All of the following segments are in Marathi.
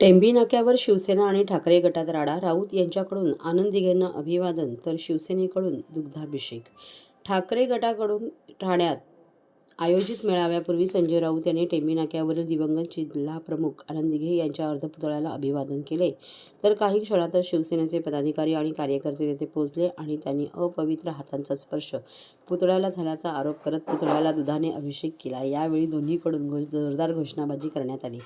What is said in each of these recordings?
टेंबी नाक्यावर शिवसेना आणि ठाकरे गटात राडा राऊत यांच्याकडून आनंद दिघेंना अभिवादन तर शिवसेनेकडून दुग्धाभिषेक. ठाकरे गटाकडून ठाण्यात आयोजित मेळाव्यापूर्वी संजय राऊत यांनी टेंबी नाक्यावरील दिवंगत जिल्हा प्रमुख आनंद दिघे यांच्या अर्धपुतळ्याला अभिवादन केले. तर काही क्षणातच शिवसेनेचे पदाधिकारी आणि कार्यकर्ते तेथे पोहोचले आणि त्यांनी अपवित्र हातांचा स्पर्श पुतळ्याला झाल्याचा आरोप करत पुतळ्याला दुधाने अभिषेक केला. यावेळी दोन्हीकडून घोष जोरदार घोषणाबाजी करण्यात आली.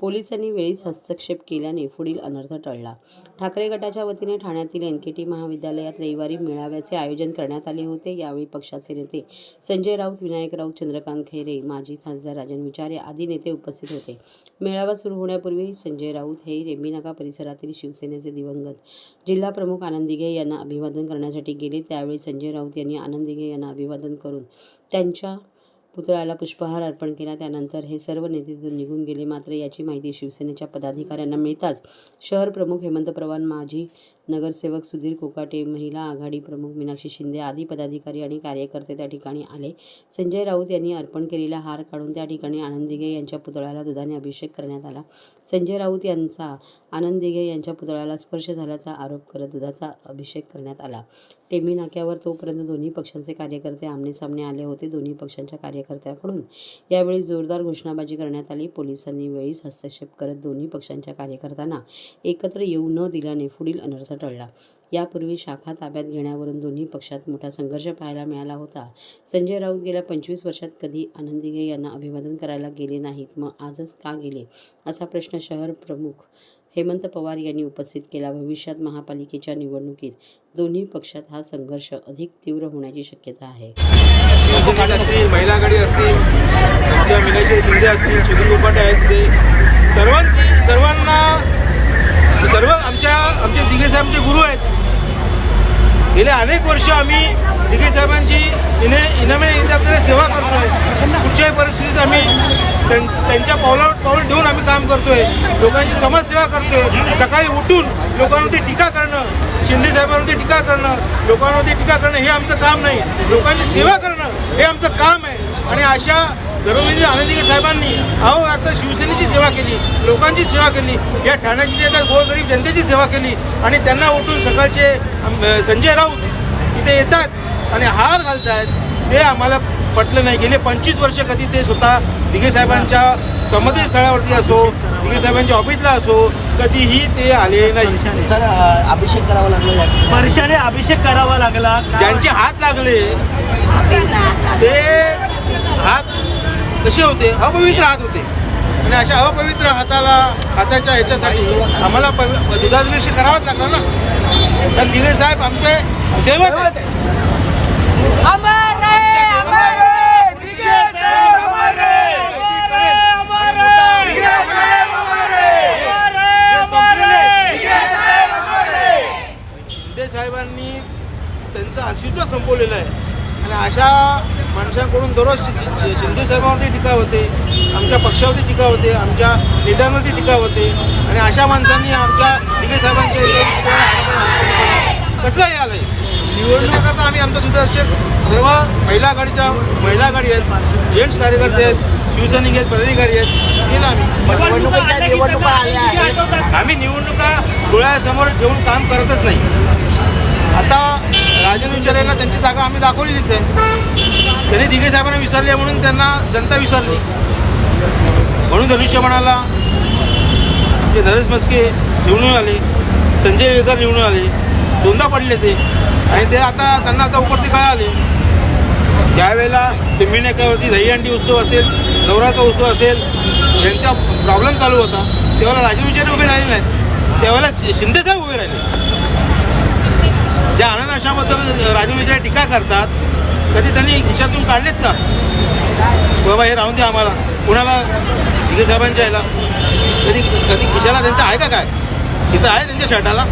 पोलिसांनी वेळीच हस्तक्षेप केल्याने पुढील अनर्थ टळला. ठाकरे गटाच्या वतीने ठाण्यातील एन के टी महाविद्यालयात रविवारी मेळाव्याचे आयोजन करण्यात आले होते. यावेळी पक्षाचे नेते संजय राऊत विनायक राऊत चंद्रकांत खैरे माजी खासदार राजन विचारे आदी नेते उपस्थित होते. मेळावा सुरू होण्यापूर्वी संजय राऊत हे रेंबीनाका परिसरातील शिवसेनेचे दिवंगत जिल्हा प्रमुख आनंद यांना अभिवादन करण्यासाठी गेले. त्यावेळी संजय राऊत यांनी आनंद यांना अभिवादन करून त्यांच्या पुतळ्याला पुष्पहार अर्पण केला. त्यानंतर हे सर्व नेते निघून गेले. मात्र याची माहिती शिवसेनेच्या पदाधिकाऱ्यांना मिळताच शहर प्रमुख हेमंत प्रवान माजी नगरसेवक सुधीर कोकाटे महिला आघाडी प्रमुख मीनाक्षी शिंदे आदी पदाधिकारी आणि कार्यकर्ते त्या ठिकाणी आले. संजय राऊत यांनी अर्पण केलेला हार काढून त्या ठिकाणी आनंद दिघे यांच्या पुतळ्याला दुधाने अभिषेक करण्यात आला. संजय राऊत यांचा आनंद दिघे यांच्या पुतळ्याला स्पर्श झाल्याचा आरोप करत दुधाचा अभिषेक करण्यात आला. टेमी नाक्यावर तोपर्यंत दोन्ही पक्षांचे कार्यकर्ते आमनेसामने आले होते. दोन्ही पक्षांच्या कार्यकर्त्याकडून यावेळी जोरदार घोषणाबाजी करण्यात आली. पोलिसांनी वेळीच हस्तक्षेप करत दोन्ही पक्षांच्या कार्यकर्त्यांना एकत्र येऊ न दिल्याने पुढील अनर्थ टळला. यापूर्वी शाखा ताब्यात घेण्यावरून दोन्ही पक्षात मोठा संघर्ष पाहायला मिळाला होता. संजय राऊत गेल्या पंचवीस वर्षात कधी आनंदीगे यांना अभिवादन करायला गेले नाहीत मग आजच का गेले? असा प्रश्न शहर प्रमुख हेमंत पवार यांनी उपस्थित केला भविष्यात महापालिकेच्या निवडणुकीत. दोन्ही पक्षात हा संघर्ष अधिक तीव्र होण्याची शक्यता आहे. महिला आघाडी असतील आमच्या मीनाक्षी शिंदे असतील सुधीर गोपाटे आहेत ते सर्वांची सर्वांना सर्व आमचे दिघे साहेबांचे गुरु आहेत. गेले अनेक वर्ष आम्ही दिघे साहेबांची इने इनामे आपल्याला सेवा करतोय. कुठच्याही परिस्थितीत आम्ही त्यां- त्यांच्या पावलावर पाऊल ठेवून आम्ही काम करतोय. लोकांची समाजसेवा करतोय. सकाळी उठून लोकांवरती टीका करणं शिंदे साहेबांवरती टीका करणं लोकांवरती टीका करणं हे आमचं काम नाही. लोकांची सेवा करणं हे आमचं काम आहे. आणि अशा धर्मवीर आनंदीके साहेबांनी. अहो आता शिवसेनेची सेवा केली लोकांची सेवा केली या ठाण्याची जनता गोरगरीब जनतेची सेवा केली आणि त्यांना उठून सकाळचे संजय राऊत इथे येतात आणि हार घालतात ते आम्हाला पटलं नाही. गेले पंचवीस वर्ष कधी ते स्वतः दिघे साहेबांच्या समाधी स्थळावरती असो दिघे साहेबांच्या ऑफिसला असो कधीही ते आले नाही. सर अ, अभिषेक करावा लागला वर्षाने अभिषेक करावा लागला. ज्यांचे हात लागले ते हात कसे होते? अपवित्र हात होते. आणि अशा अपवित्र हाताला हाताच्या ह्याच्यासाठी आम्हाला दुधाभिषेक करावाच लागला ना? कारण दिवे साहेब आमचे दैवत साहेबांनी त्यांचं अस्तित्व संपवलेलं आहे. आणि अशा माणसांकडून दररोज शिंदे साहेबांवरती टीका होते आमच्या पक्षावरती टीका होते आमच्या नेत्यांवरती टीका होते आणि अशा माणसांनी आमच्या दिघे साहेबांच्या कसं हे? आलंय निवडणुकाकरता आम्ही आमचा दुधाभिषेक सर्व महिला आघाडीच्या महिला आघाडी आहेत जेंट्स कार्यकर्ते आहेत शिवसैनिक आहेत पदाधिकारी आहेत केलं आम्ही. निवडणुका आल्या आम्ही निवडणुका डोळ्यासमोर ठेवून काम करतच नाही. आता राजन विचारांना त्यांची जागा आम्ही दाखवली आहे त्यांनी दिगे साहेबांना विसरले म्हणून त्यांना जनता विसरली. म्हणून धनुष्य म्हणाला. ते धनेश मस्के निवडून आले. संजय वेगर निवडून आले. दोनदा पडले ते. आणि ते आता त्यांना आता उपरती कळाले. त्यावेळेला ज्यावेळेला दहीहंडी उत्सव असेल नवरात्र उत्सव असेल यांचा प्रॉब्लेम चालू होता. तेव्हा राजू विचारे उभे राहिले नाहीत. त्यावेळेला शिंदे साहेब उभे राहिले. ज्या आनंद राजू विजय टीका करतात कधी त्यांनी खिशातून काढलेत का? हो बाबा हे राहून द्या आम्हाला. कुणाला? दिघे साहेबांच्या याला. कधी कधी खिशाला त्यांचा आहे का काय? खिसा आहे त्यांच्या शर्टाला?